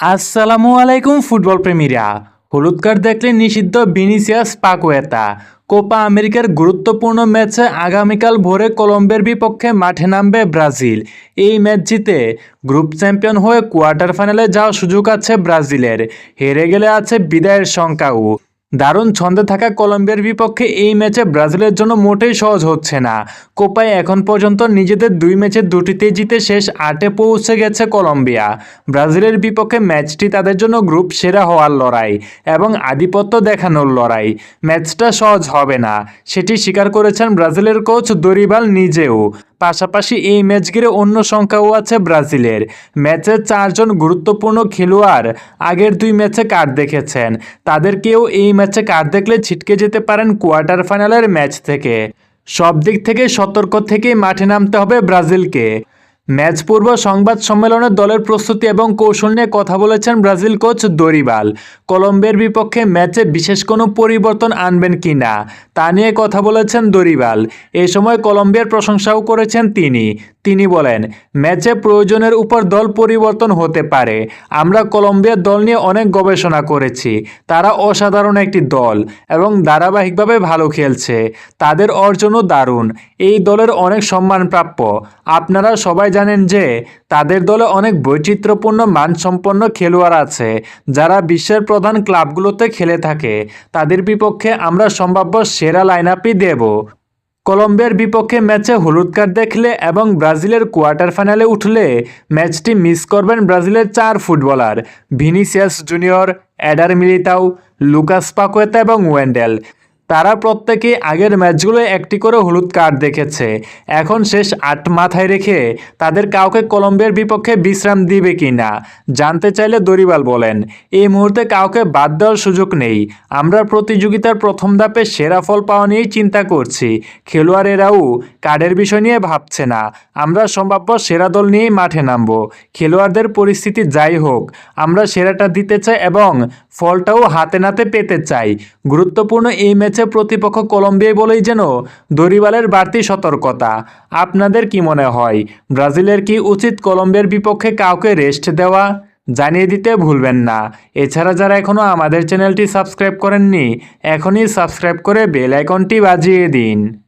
আসসালামু আলাইকুম, ফুটবল প্রেমীরা। হলুদ কার্ড দেখলে নিষিদ্ধ ভিনিসিয়াস পাকুয়েতা। কোপা আমেরিকার গুরুত্বপূর্ণ ম্যাচে আগামীকাল ভোরে কলম্বের বিপক্ষে মাঠে নামবে ব্রাজিল। এই ম্যাচ জিতে গ্রুপ চ্যাম্পিয়ন হয়ে কোয়ার্টার ফাইনালে যাওয়ার সুযোগ আছে ব্রাজিলের। হেরে গেলে আছে বিদায়ের শঙ্কাও। দারুণ ছন্দে থাকা কলম্বিয়ার বিপক্ষে এই ম্যাচে ব্রাজিলের জন্য মোটেই সহজ হচ্ছে না। কোপায় এখন পর্যন্ত নিজেদের দুই ম্যাচে দুটিতে জিতে শেষ আটে পৌঁছে গেছে কলম্বিয়া। ব্রাজিলের বিপক্ষে ম্যাচটি তাদের জন্য গ্রুপ সেরা হওয়ার লড়াই এবং আধিপত্য দেখানোর লড়াই। ম্যাচটা সহজ হবে না, সেটি স্বীকার করেছেন ব্রাজিলের কোচ দরিবাল নিজেও। পাশাপাশি এই ম্যাচ ঘিরে অন্য সংখ্যাও আছে ব্রাজিলের। ম্যাচে চারজন গুরুত্বপূর্ণ খেলোয়াড় আগের দুই ম্যাচে কার্ড দেখেছেন? তাদেরকেও এই ম্যাচে কার্ড দেখলে ছিটকে যেতে পারেন কোয়ার্টার ফাইনালের ম্যাচ থেকে? সব দিক থেকে সতর্ক থেকেই মাঠে নামতে হবে ব্রাজিলকে। ম্যাচ পূর্ব সংবাদ সম্মেলনে দলের প্রস্তুতি এবং কৌশল নিয়ে কথা বলেছেন ব্রাজিল কোচ দরিবাল। কলম্বিয়ার বিপক্ষে ম্যাচে বিশেষ কোনো পরিবর্তন আনবেন কি না, তা নিয়ে কথা বলেছেন দরিবাল। এ সময় কলম্বিয়ার প্রশংসাও করেছেন তিনি। তিনি বলেন, ম্যাচে প্রয়োজনের উপর দল পরিবর্তন হতে পারে। আমরা কলম্বিয়ার দল নিয়ে অনেক গবেষণা করেছি। তারা অসাধারণ একটি দল এবং ধারাবাহিকভাবে ভালো খেলছে। তাদের অর্জনও দারুণ। এই দলের অনেক সম্মান প্রাপ্য আপনারা সবাই জানেন যে তাদের দলে অনেক বৈচিত্র্যপূর্ণ মানসম্পন্ন খেলোয়াড় আছে যারা বিশ্বের প্রধান ক্লাবগুলোতে খেলে থাকে। তাদের বিপক্ষে আমরা সম্ভাব্য সেরা লাইন আপই দেব। কলম্বিয়ার বিপক্ষে ম্যাচে হলুদ কার্ড দেখলে এবং ব্রাজিলের কোয়ার্টার ফাইনালে উঠলে ম্যাচটি মিস করবেন ব্রাজিলের চার footballer Vinicius Junior Eder Militao, Lucas Paqueta এবং ওয়েন্ডেল। তারা প্রত্যেকেই আগের ম্যাচগুলো একটি করে হলুদ কার্ড দেখেছে। এখন শেষ আট মাথায় রেখে তাদের কাউকে কলম্বিয়ার বিপক্ষে বিশ্রাম দিবে কি না জানতে চাইলে দরিবাল বলেন। এই মুহূর্তে কাউকে বাদ দেওয়ার সুযোগ নেই। আমরা প্রতিযোগিতার প্রথম ধাপে সেরা ফল পাওয়া নিয়েই চিন্তা করছি। খেলোয়াড়েরাও কার্ডের বিষয় নিয়ে ভাবছে না। আমরা সম্ভাব্য সেরা দল নিয়েই মাঠে নামবো। খেলোয়াড়দের পরিস্থিতি যাই হোক, আমরা সেরাটা দিতে চাই এবং ফলটাও হাতে নাতে পেতে চাই। গুরুত্বপূর্ণ এই ম্যাচে প্রতিপক্ষ কলম্বিয়ায় বলেই যেন দরিবালের বাড়তি সতর্কতা। আপনাদের কি মনে হয়? ব্রাজিলের কি উচিত কলম্বিয়ার বিপক্ষে কাউকে রেস্ট দেওয়া? জানিয়ে দিতে ভুলবেন না। এছাড়া যারা এখনও আমাদের চ্যানেলটি সাবস্ক্রাইব করেননি, এখনই সাবস্ক্রাইব করে বেল আইকনটি বাজিয়ে দিন।